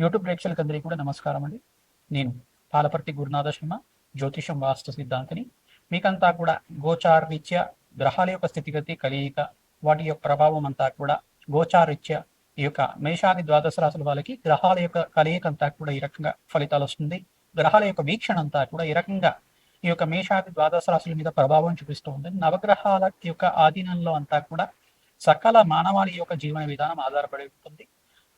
YouTube ప్రేక్షకులందరికీ కూడా నమస్కారం అండి. నేను పాలపర్తి గురునాథ శర్మ జ్యోతిషం వాస్తు సిద్ధాంతిని. మీకంతా కూడా గోచార రీత్యా గ్రహాల యొక్క స్థితిగతి కలియిక వాటి యొక్క ప్రభావం అంతా కూడా గోచార రీత్యా ఈ యొక్క మేషాది ద్వాదశ రాసుల వాళ్ళకి గ్రహాల యొక్క కలయిక అంతా కూడా ఈ రకంగా ఫలితాలు వస్తుంది. గ్రహాల యొక్క వీక్షణ అంతా కూడా ఈ రకంగా ఈ యొక్క మేషాది ద్వాదశ రాశుల మీద ప్రభావం చూపిస్తూ ఉంది. నవగ్రహాల యొక్క ఆధీనంలో అంతా కూడా సకల మానవాళి యొక్క జీవన విధానం ఆధారపడి ఉంటుంది.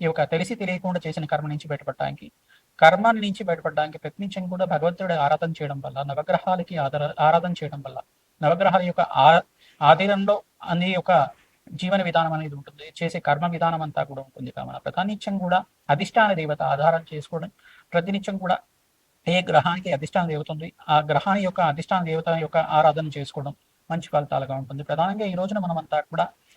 ఈ యొక్క తెలిసి తెలియకుండా చేసిన కర్మ నుంచి బయటపడడానికి కర్మ నుంచి బయటపడడానికి ప్రతినిత్యం కూడా భగవంతుడి ఆరాధన చేయడం వల్ల నవగ్రహాలకి ఆధార ఆరాధన చేయడం వల్ల నవగ్రహాల యొక్క ఆ ఆధీనంలో అనే యొక్క జీవన విధానం అనేది ఉంటుంది. చేసే కర్మ విధానం అంతా కూడా ఉంటుంది. కావున ప్రతినిత్యం కూడా అధిష్టాన దేవత ఆధారం చేసుకోవడం ప్రతినిత్యం కూడా ఏ గ్రహానికి అధిష్టాన దేవత ఉంది ఆ గ్రహాన్ని యొక్క అధిష్టాన దేవత యొక్క ఆరాధన చేసుకోవడం మంచి ఫలితాలుగా ఉంటుంది. ప్రధానంగా ఈ రోజున మనం అంతా కూడా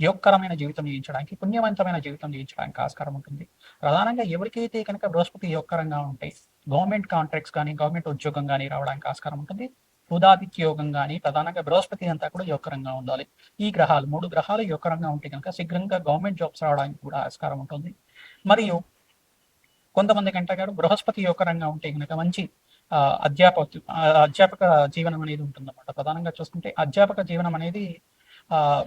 యోగకరమైన జీవితం జీవించడానికి పుణ్యవంతమైన జీవితం జీవించడానికి ఆస్కారం ఉంటుంది. ప్రధానంగా ఎవరికైతే కనుక బృహస్పతి యోగకరంగా ఉంటాయి గవర్నమెంట్ కాంట్రాక్ట్స్ కానీ గవర్నమెంట్ ఉద్యోగం కానీ రావడానికి ఆస్కారం ఉంటుంది. ఉదాదిత్య యోగం కానీ ప్రధానంగా బృహస్పతి అంతా కూడా యోగకరంగా ఉండాలి. ఈ గ్రహాలు మూడు గ్రహాలు యోగకరంగా ఉంటే కనుక శీఘ్రంగా గవర్నమెంట్ జాబ్స్ రావడానికి కూడా ఆస్కారం ఉంటుంది. మరియు కొంతమంది కంటే గారు బృహస్పతి యోగకరంగా ఉంటే కనుక మంచి ఆ, అధ్యాపక అధ్యాపక జీవనం అనేది ఉంటుందన్నమాట. ప్రధానంగా చూసుకుంటే అధ్యాపక జీవనం అనేది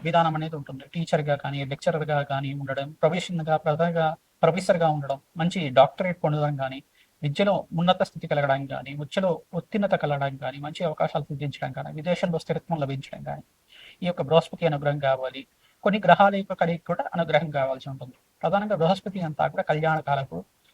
విధానం అనేది ఉంటుంది. టీచర్గా కానీ లెక్చరర్గా కానీ ఉండడం ప్రొఫెషన్గా ప్రధానంగా ప్రొఫెసర్గా ఉండడం మంచి డాక్టరేట్ పొందడం కానీ విద్యలో ఉన్నత స్థితి కలగడానికి కానీ విద్యలో ఉత్తీర్ణత కలగడానికి కానీ మంచి అవకాశాలు సృష్టించడం కానీ విదేశంలో స్థిరత్వం లభించడం కానీ ఈ యొక్క బృహస్పతి అనుగ్రహం కావాలి. కొన్ని గ్రహాల యొక్క కలిగి కూడా అనుగ్రహం కావాల్సి ఉంటుంది. ప్రధానంగా బృహస్పతి అంతా కూడా కళ్యాణ కాలకు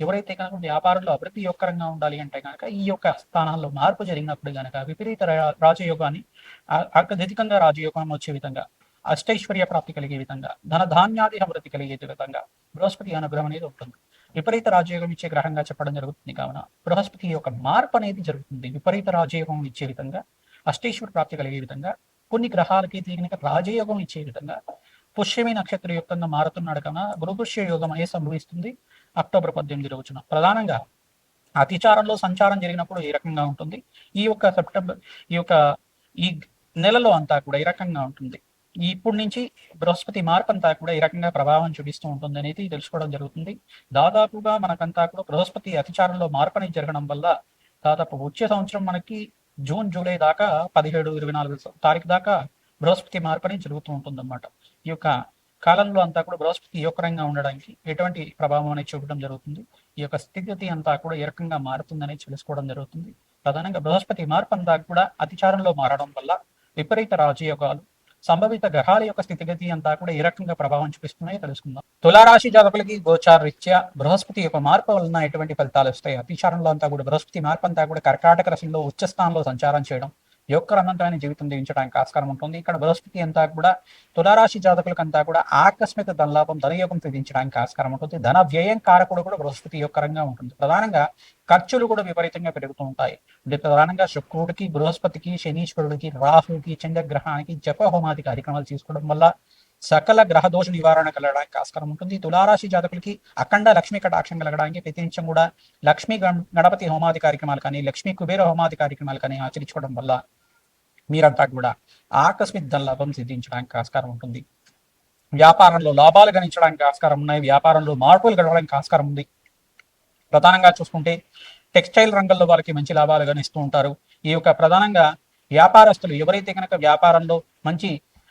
ఎవరైతే కనుక వ్యాపారంలో అభివృద్ధి యోగకరంగా ఉండాలి అంటే కనుక ఈ యొక్క స్థానాల్లో మార్పు జరిగినప్పుడు కనుక విపరీత రా- రాజయోగాన్ని అత్యధికంగా రాజయోగం వచ్చే విధంగా అష్టైశ్వర్య ప్రాప్తి కలిగే విధంగా ధన ధాన్యాది అభివృద్ధి కలిగే విధంగా బృహస్పతి అనుగ్రహం అనేది ఉంటుంది. విపరీత రాజయోగం ఇచ్చే గ్రహంగా చెప్పడం జరుగుతుంది కావున బృహస్పతి యొక్క మార్పు అనేది జరుగుతుంది. విపరీత రాజయోగం ఇచ్చే విధంగా అష్టేశ్వర ప్రాప్తి కలిగే విధంగా కొన్ని గ్రహాలకి కనుక రాజయోగం ఇచ్చే విధంగా పుష్యమి నక్షత్ర యుక్తంగా మారుతున్నాడు కనుక గురుపుష్య యోగం అనేది సంభవిస్తుంది? అక్టోబర్ పద్దెనిమిది రోజున. ప్రధానంగా అతిచారంలో సంచారం జరిగినప్పుడు ఈ రకంగా ఉంటుంది? ఈ యొక్క సెప్టెంబర్ ఈ యొక్క ఈ నెలలో అంతా కూడా ఈ రకంగా ఉంటుంది? ఈ ఇప్పుడు నుంచి బృహస్పతి మార్పు అంతా కూడా ఈ రకంగా ప్రభావం చూపిస్తూ ఉంటుంది అనేది తెలుసుకోవడం జరుగుతుంది. దాదాపుగా మనకంతా కూడా బృహస్పతి అతిచారంలో మార్పు అనేది జరగడం వల్ల దాదాపు వచ్చే సంవత్సరం మనకి జూన్ జూలై దాకా పదిహేడు ఇరవై నాలుగు తారీఖు దాకా బృహస్పతి మార్పు అనేది జరుగుతూ ఉంటుంది అన్నమాట ఈ యొక్క కాలంలో అంతా కూడా బృహస్పతి యోగకరంగా ఉండడానికి ఎటువంటి ప్రభావం అనేది చూపడం జరుగుతుంది. ఈ యొక్క స్థితిగతి అంతా కూడా ఏ రకంగా మారుతుందని తెలుసుకోవడం జరుగుతుంది. ప్రధానంగా బృహస్పతి మార్పు అంతా కూడా అతిచారంలో మారడం వల్ల విపరీత రాజయోగాలు సంభవిత గ్రహాల యొక్క స్థితిగతి అంతా కూడా ఏ రకంగా ప్రభావం చూపిస్తున్నాయో తెలుసుకుందాం. తులారాశి జాతకులకి గోచార రీత్యా బృహస్పతి యొక్క మార్పు వలన ఎటువంటి ఫలితాలు వస్తాయి? అతిచారంలో అంతా కూడా బృహస్పతి మార్పు అంతా కూడా కర్కాటక రాశిలో ఉచ్చ స్థానంలో సంచారం చేయడం యోగకరవంతమైన జీవితం దీవించడానికి ఆస్కారం ఉంటుంది. ఇక్కడ బృహస్పతి అంతా కూడా తులారాశి జాతకులకంతా కూడా ఆకస్మిక ధనలాభం ధనయోగం సిద్ధించడానికి ఆస్కారం ఉంటుంది. ధన వ్యయం కారకుడు కూడా బృహస్పతి యొక్కరంగా ఉంటుంది. ప్రధానంగా ఖర్చులు కూడా విపరీతంగా పెరుగుతూ ఉంటాయి. అంటే ప్రధానంగా శుక్రుడికి బృహస్పతికి శనీశ్వరుడికి రాహుకి చంద్రగ్రహానికి జప హోమాది కార్యక్రమాలు తీసుకోవడం వల్ల సకల గ్రహ దోష నివారణ కలగడానికి ఆస్కారం ఉంటుంది. తులారాశి జాతకులకి అఖండ లక్ష్మీ కటాక్షం కలగడానికి ప్రతినిత్యం కూడా లక్ష్మీ గణ- గణపతి హోమాది కార్యక్రమాలు కానీ లక్ష్మీ కుబేర హోమాది కార్యక్రమాలు కానీ ఆచరించుకోవడం వల్ల మీరంతా కూడా ఆకస్మిక ధన లాభం సిద్ధించడానికి ఆస్కారం ఉంటుంది. వ్యాపారంలో లాభాలు గణించడానికి ఆస్కారం ఉన్నాయి. వ్యాపారంలో మార్పులు గడవడానికి ఆస్కారం ఉంది. ప్రధానంగా చూసుకుంటే టెక్స్టైల్ రంగంలో వారికి మంచి లాభాలు గణిస్తూ ఉంటారు. ఈ యొక్క ప్రధానంగా వ్యాపారస్తులు ఎవరైతే కనుక వ్యాపారంలో మంచి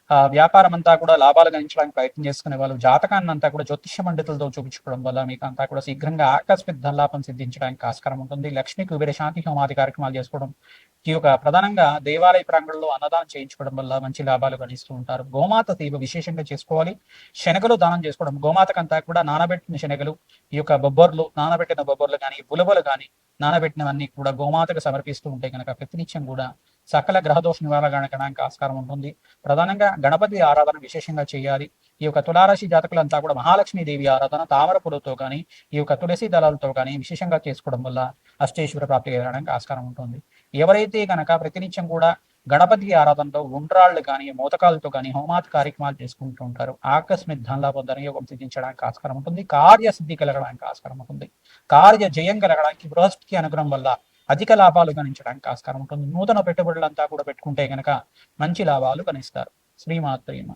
ఆ, వ్యాపారం అంతా కూడా లాభాలు గణించడానికి ప్రయత్నం చేసుకునే వాళ్ళు జాతకాన్ని అంతా కూడా జ్యోతిష్య పండితులతో చూపించుకోవడం వల్ల మీకు అంతా కూడా శీఘ్రంగా ఆకస్మిక ధనలాభం సిద్ధించడానికి ఆస్కారం ఉంటుంది. లక్ష్మీ కుబేర శాంతి హోమాది కార్యక్రమాలు చేసుకోవడం ఈ యొక్క ప్రధానంగా దేవాలయ ప్రాంగణంలో అన్నదానం చేయించుకోవడం వల్ల మంచి లాభాలు గణిస్తూ ఉంటారు. గోమాత సేవ విశేషంగా చేసుకోవాలి. శనగలు దానం చేసుకోవడం గోమాతకంతా కూడా నానబెట్టిన శనగలు ఈ యొక్క బొబ్బర్లు నానబెట్టిన బొబ్బర్లు కానీ ఉలవలు కానీ నానబెట్టినవన్నీ కూడా గోమాతకు సమర్పిస్తూ ఉంటే కనుక ప్రతినిత్యం కూడా సకల గ్రహదోష నివారణ గణకడానికి ఆస్కారం ఉంటుంది. ప్రధానంగా గణపతి ఆరాధన విశేషంగా చేయాలి. ఈ యొక్క తులారాశి జాతకులంతా కూడా మహాలక్ష్మీదేవి ఆరాధన తామర పూలతో కానీ ఈ యొక్క తులసి దళాలతో కానీ విశేషంగా చేసుకోవడం వల్ల అష్టేశ్వర ప్రాప్తి ఎదగడానికి ఆస్కారం ఉంటుంది. ఎవరైతే గనక ప్రతినిత్యం కూడా గణపతి ఆరాధనలో ఉండ్రాళ్ళు కానీ మోతకాలతో కానీ హోమాత్ కార్యక్రమాలు చేసుకుంటూ ఉంటారు ఆకస్మిక ధనలాభ ధనయోగం సిద్ధించడానికి ఆస్కారం ఉంటుంది కార్యసిద్ధి కలగడానికి ఆస్కారం ఉంటుంది కార్య జయం కలగడానికి బృహస్పతి అనుగ్రహం వల్ల అధిక లాభాలు గణించడానికి ఆస్కారం ఉంటుంది. నూతన పెట్టుబడులంతా కూడా పెట్టుకుంటే గనక మంచి లాభాలు గణిస్తారు. శ్రీమాత్రేమ